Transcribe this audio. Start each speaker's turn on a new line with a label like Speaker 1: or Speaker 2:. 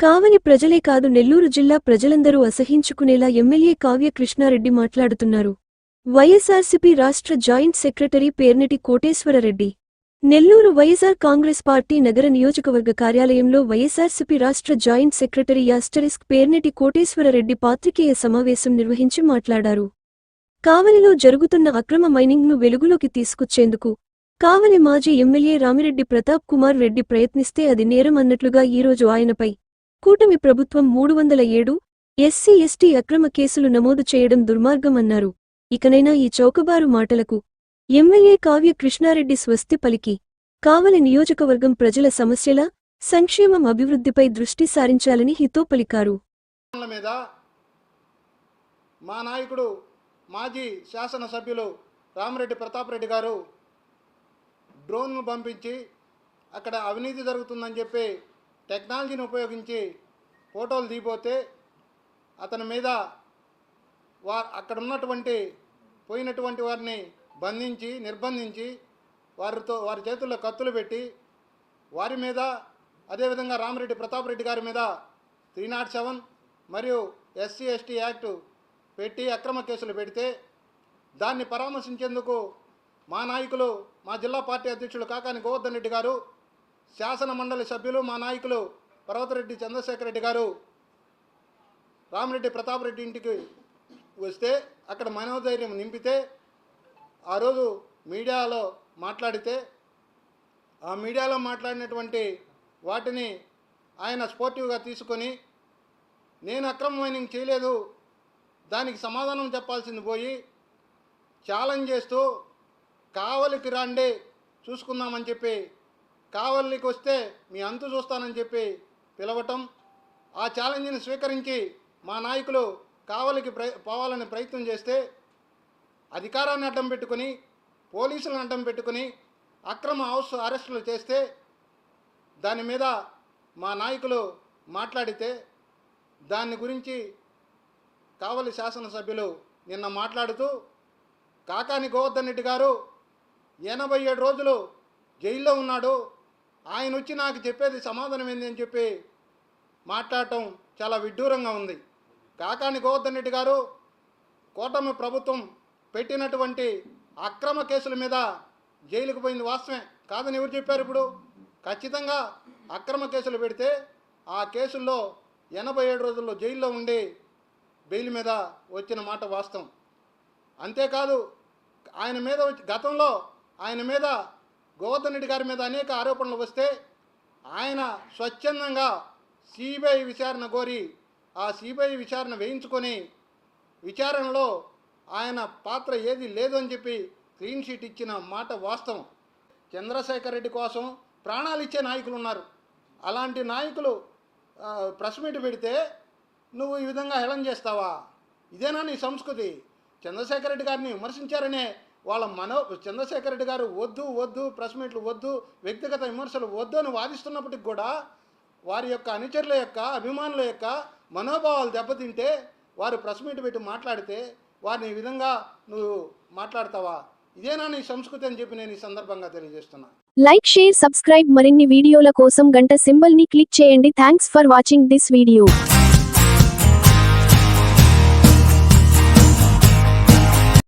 Speaker 1: కావలి ప్రజలే కాదు నెల్లూరు జిల్లా ప్రజలందరూ అసహించుకునేలా ఎమ్మెల్యే కావ్య కృష్ణారెడ్డి మాట్లాడుతున్నారు. వైఎస్ఆర్సీపీ రాష్ట్ర joint secretary Pernati Koteswarareddy. Nellore YSR Congress party నగర నియోజకవర్గ కార్యాలయంలో వైఎస్ఆర్సీపీ రాష్ట్ర joint secretary asterisk Pernati Koteswarareddy పాత్రికేయ సమావేశం నిర్వహించి మాట్లాడారు. కావలిలో జరుగుతున్న అక్రమ మైనింగ్ను వెలుగులోకి తీసుకొచ్చేందుకు కావలి మాజీ ఎమ్మెల్యే రామిరెడ్డి ప్రతాప్ కుమార్ రెడ్డి ప్రయత్నిస్తే అది నేరం అన్నట్లుగా ఈరోజు ఆయనపై కూటమి ప్రభుత్వం మూడు వందల ఏడు ఎస్సీ ఎస్టీ అక్రమ కేసులు నమోదు చేయడం దుర్మార్గమన్నారు. ఇకనైనా ఈ చౌకబారు మాటలకు ఎమ్మెల్యే కావ్య కృష్ణారెడ్డి స్వస్తి పలికి. కావలి నియోజకవర్గం ప్రజల సమస్యల సంక్షేమం అభివృద్ధిపై దృష్టి సారించాలని హితో పలికారు.
Speaker 2: మా నాయకుడు మాజీ శాసనసభ్యులు రామరెడ్డి ప్రతాప్ రెడ్డి గారు డ్రోన్ను పంపించి అక్కడ అవినీతి జరుగుతుందని చెప్పి టెక్నాలజీని ఉపయోగించి ఫోటోలు దిగిపోతే అతని మీద వా అక్కడ ఉన్నటువంటి పోయినటువంటి వారిని బంధించి నిర్బంధించి వారితో వారి చేతుల్లో కత్తులు పెట్టి వారి మీద అదేవిధంగా రామరెడ్డి ప్రతాప్ రెడ్డి గారి మీద త్రీ నాట్ సెవెన్ మరియు ఎస్సీ ఎస్టీ యాక్ట్ పెట్టి అక్రమ కేసులు పెడితే దాన్ని పరామర్శించేందుకు మా నాయకులు మా జిల్లా పార్టీ అధ్యక్షులు కాకాని గోవర్ధన్ రెడ్డి గారు శాసన మండలి సభ్యులు మా నాయకులు పర్వతరెడ్డి చంద్రశేఖర రెడ్డి గారు రామరెడ్డి ప్రతాప్ రెడ్డి ఇంటికి వస్తే అక్కడ మనోధైర్యం నింపితే ఆ రోజు మీడియాలో మాట్లాడితే ఆ మీడియాలో మాట్లాడినటువంటి వాటిని ఆయన స్పోర్టివ్గా తీసుకొని నేను అక్రమ మైనింగ్ చేయలేదు దానికి సమాధానం చెప్పాల్సింది పోయి ఛాలెంజ్ చేస్తూ కావలికి రాండి చూసుకుందామని చెప్పి కావలికి వస్తే మీ అంతు చూస్తానని చెప్పి పిలవటం ఆ ఛాలెంజ్ని స్వీకరించి మా నాయకులు కావలికి ప్ర పోవాలని ప్రయత్నం చేస్తే అధికారాన్ని అడ్డం పెట్టుకొని పోలీసులను అడ్డం పెట్టుకొని అక్రమ హౌస్ అరెస్టులు చేస్తే దాని మీద మా నాయకులు మాట్లాడితే దాని గురించి కావలి శాసనసభ్యులు నిన్న మాట్లాడుతూ కాకాని గోవర్ధన్ రెడ్డి గారు ఎనభై ఏడు రోజులు జైల్లో ఉన్నాడు ఆయన వచ్చి నాకు చెప్పేది సమాధానం ఏంది అని చెప్పి మాట్లాడటం చాలా విడ్డూరంగా ఉంది. కాకాని గోవర్ధన్ రెడ్డి గారు కూటమి ప్రభుత్వం పెట్టినటువంటి అక్రమ కేసుల మీద జైలుకు పోయింది వాస్తవమే. కాదని ఎవరు చెప్పారు ఇప్పుడు? ఖచ్చితంగా అక్రమ కేసులు పెడితే ఆ కేసుల్లో ఎనభై ఏడు రోజుల్లో జైల్లో ఉండి బెయిల్ మీద వచ్చిన మాట వాస్తవం. అంతేకాదు ఆయన మీద వచ్చి గతంలో ఆయన మీద గోవర్ధన్ రెడ్డి గారి మీద అనేక ఆరోపణలు వస్తే ఆయన స్వచ్ఛందంగా సిబిఐ విచారణ కోరి ఆ సిబిఐ విచారణ వేయించుకొని విచారణలో ఆయన పాత్ర ఏది లేదు అని చెప్పి క్లీన్ షీట్ ఇచ్చిన మాట వాస్తవం. చంద్రశేఖర్ రెడ్డి కోసం ప్రాణాలు ఇచ్చే నాయకులు ఉన్నారు. అలాంటి నాయకులు ప్రెస్ మీట్ పెడితే నువ్వు ఈ విధంగా హేళన చేస్తావా? ఇదేనా నీ సంస్కృతి? చంద్రశేఖర్ రెడ్డి గారిని విమర్శించారనే వాళ్ళ మనో చంద్రశేఖర్ రెడ్డి గారు వద్దు వద్దు ప్రెస్ మీట్లు వద్దు వ్యక్తిగత విమర్శలు వద్దు అని వాదిస్తున్నప్పటికి కూడా వారి యొక్క అనుచరుల యొక్క అభిమానుల యొక్క మనోభావాలు దెబ్బతింటే వారు ప్రెస్ మీట్ పెట్టి మాట్లాడితే వారిని ఈ విధంగా నువ్వు మాట్లాడతావా? ఇదేనా నీ సంస్కృతి అని చెప్పి నేను ఈ సందర్భంగా తెలియజేస్తున్నా.
Speaker 3: లైక్ షేర్ సబ్స్క్రైబ్ మరిన్ని వీడియోల కోసం గంట సింబల్ని క్లిక్ చేయండి. Thanks for watching this video.